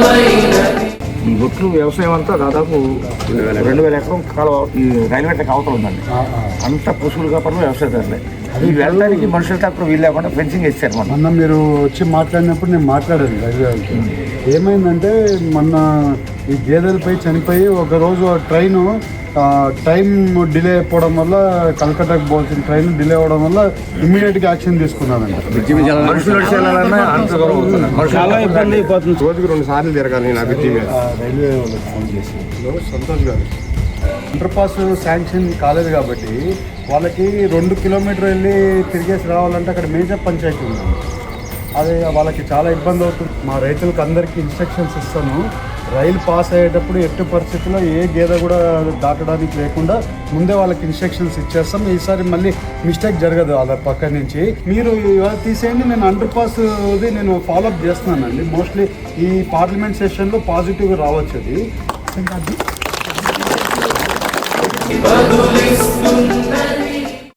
ఈ గుట్లు వ్యవసాయం అంతా దాదాపు రెండు వేల ఎకరం కాలువ ఈ రైల్వే ట్రాక్ అవతల ఉందండి. అంత పశువులు కాపాడు వ్యవసాయదారులే ఈ వెళ్ళడానికి మనుషులు తక్కువ వీలు లేకుండా ఫెన్సింగ్ వేస్తారు మొన్న. మొన్న మీరు వచ్చి మాట్లాడినప్పుడు నేను మాట్లాడాను ఏమైందంటే మొన్న ఈ గేదెలపై చనిపోయి ఒక రోజు ట్రైన్ టైం డిలే అయిపోవడం వల్ల కలకత్తాకు పోవాల్సిన ట్రైన్ డిలే అవ్వడం వల్ల ఇమ్మీడియట్గా యాక్షన్ అయిపోతుంది. రోజుకి రెండు సార్లు తిరగాలి నా బ్రిడ్జి మీద ఆ, రైల్వే వాళ్ళకి ఫోన్ చేసి. సంతోష్ గారు. ఇంటర్ పాస్ శాంక్షన్ కాలేదు కాబట్టి వాళ్ళకి రెండు కిలోమీటర్ వెళ్ళి తిరిగేసి రావాలంటే అక్కడ మేజర్ పంచాయతీ ఉంది. అది వాళ్ళకి చాలా ఇబ్బంది అవుతుంది. మా రైతులకు అందరికీ ఇన్స్ట్రక్షన్స్ ఇస్తాను. రైలు పాస్ అయ్యేటప్పుడు ఎట్టి పరిస్థితుల్లో ఏ గేదె కూడా దాటడానికి లేకుండా ముందే వాళ్ళకి ఇన్స్ట్రక్షన్స్ ఇచ్చేస్తాం. ఈసారి మళ్ళీ మిస్టేక్ జరగదు వాళ్ళ పక్క నుంచి. మీరు ఇవాళ తీసేయండి నేను అండర్ పాస్ నేను ఫాలోఅప్ చేస్తున్నానండి. మోస్ట్లీ ఈ పార్లమెంట్ సెషన్లో పాజిటివ్ రావచ్చు అది.